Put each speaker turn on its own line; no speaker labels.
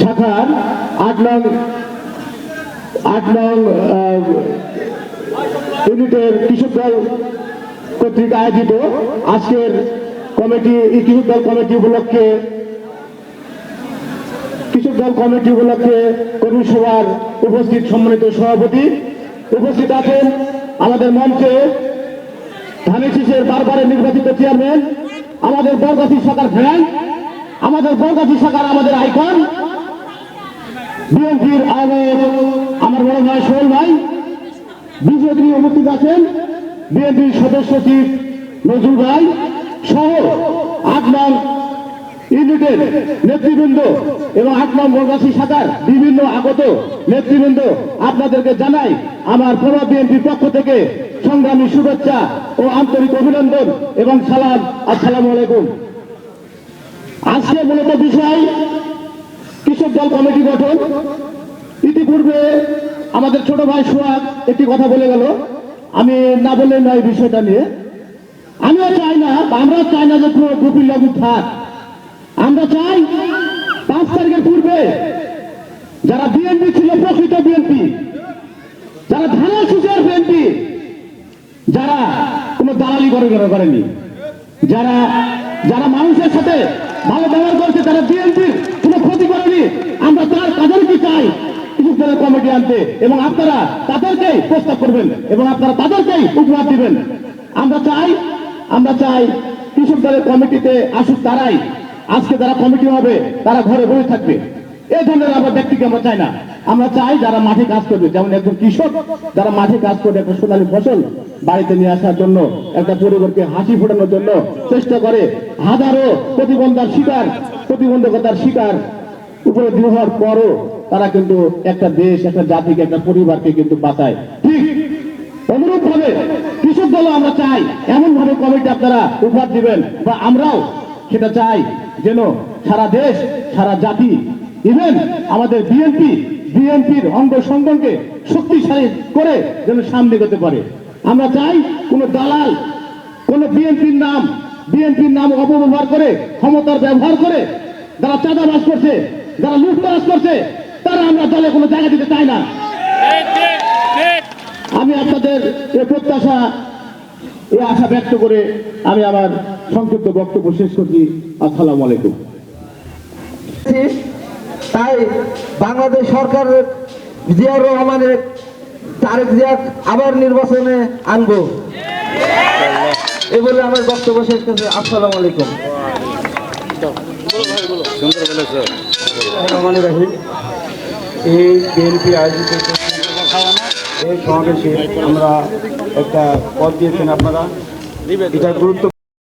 শাখার আট নং আট নং ইউনিটের কৃষক দল কর্তৃক আয়োজিত আজকের কমিটি কৃষক দল কমিটি উপলক্ষে, কৃষক দল কমিটি উপলক্ষে কর্মী সভার উপস্থিত সম্মানিত সভাপতি উপস্থিত আছেন আমাদের মঞ্চে ধানের শীষের বারবারের নির্বাচিত চেয়ারম্যান, আমাদের বরগাছি শাখার ব্র্যান্ড আমাদের বরগাছি শাখার আমাদের আইকন। বিএনপির আমার বড় ভাই সোহেল ভাই। বিজেপি উপস্থিত আছেন বিএনপির সদস্য সচিব নজরুল ভাই সহ আট নং ইউনিটের নেতৃবৃন্দ এবং আট নং বরগাছি শাখার বিভিন্ন আগত নেতৃবৃন্দ। আপনাদেরকে জানাই আমার প্রভাব বিএনপির পক্ষ থেকে সংগ্রামী শুভেচ্ছা ও আন্তরিক অভিনন্দন এবং সালাম। আসসালামু আলাইকুম। আজকে মূলত বিষয় কৃষক দল কমিটি গঠন। ইতিপূর্বে আমাদের ছোট ভাই সোহাগ একটি কথা বলে গেল। আমি না বললে নয় বিষয়টা নিয়ে। আমিও চাই না আমরাও চাই না যে কোনো গোপী লাগু থাক। আমরা চাই পাঁচ তারিখের পূর্বে যারা বিএনপি ছিল, প্রকৃত বিএনপি, যারা ধানের সুচার বিএনপি, যারা কোনো দালালি করে করেনি, যারা যারা মানুষের সাথে ভালো ব্যবহার করছে তারা বিএনপির কোনো ক্ষতি করেনি। আমরা তার তাদেরকে চাই দলের কমিটি আনতে এবং আপনারা তাদেরকেই প্রস্তাব করবেন এবং আপনারা তাদেরকেই উপহার দিবেন। আমরা চাই আমরা চাই কৃষক দলের কমিটিতে আসুক তারাই। আজকে যারা কমিটি হবে, তারা ঘরে বসে থাকবে। এই ধরনের আমরা ব্যক্তিকে আমরা চাই না? আমরা চাই যারা মাঠে কাজ করবে, যেমন একজন কৃষক, যারা মাঠে কাজ করে একটা সোনালী ফসল বাড়িতে নিয়ে আসার জন্য, একটা পরিবারকে হাসি ফোটানোর জন্য চেষ্টা করে। হাজারো প্রতিবন্ধার শিকার, প্রতিবন্ধকতার শিকার উপরে দৃঢ় হওয়ার পরও তারা কিন্তু একটা দেশ, একটা জাতিকে, একটা পরিবারকে কিন্তু বাঁচায়। ঠিক অনুরূপ ভাবে কৃষক দল আমরা চাই। এমন ভাবে কমিটি আপনারা উপহার দিবেন বা আমরাও সেটা চাই যেন সারা দেশ, সারা জাতি ইভেন আমাদের বিএনপি বিএনপির অঙ্গ সংগঠনকে শক্তিশালী করে যেন সামনে যেতে পারে। আমরা চাই কোন দালাল, কোন বিএনপির নাম বিএনপির নাম অপব্যবহার করে, ক্ষমতার ব্যবহার করে যারা চাঁদাবাজ করছে, যারা লুটতরাজ করছে, তারা আমরা দলে কোনো জায়গা দিতে চাই না। আমি আপনাদের এই প্রত্যাশা, এ আশা ব্যক্ত করে আমি আমার সংক্ষিপ্ত বক্তব্য শেষ করছি। আসসালামু আলাইকুম।
তাই বাংলাদেশ সরকারের জিয়াউর রহমানের তারেক জিয়া আবার নির্বাচনে আনব। এ বলে আমার বক্তব্য শেষ করছি। আসসালামু আলাইকুম।
এই বিএনপি আয়োজিত এই সমাবেশে আমরা একটা পদ দিয়েছেন আপনারা। এটা গুরুত্ব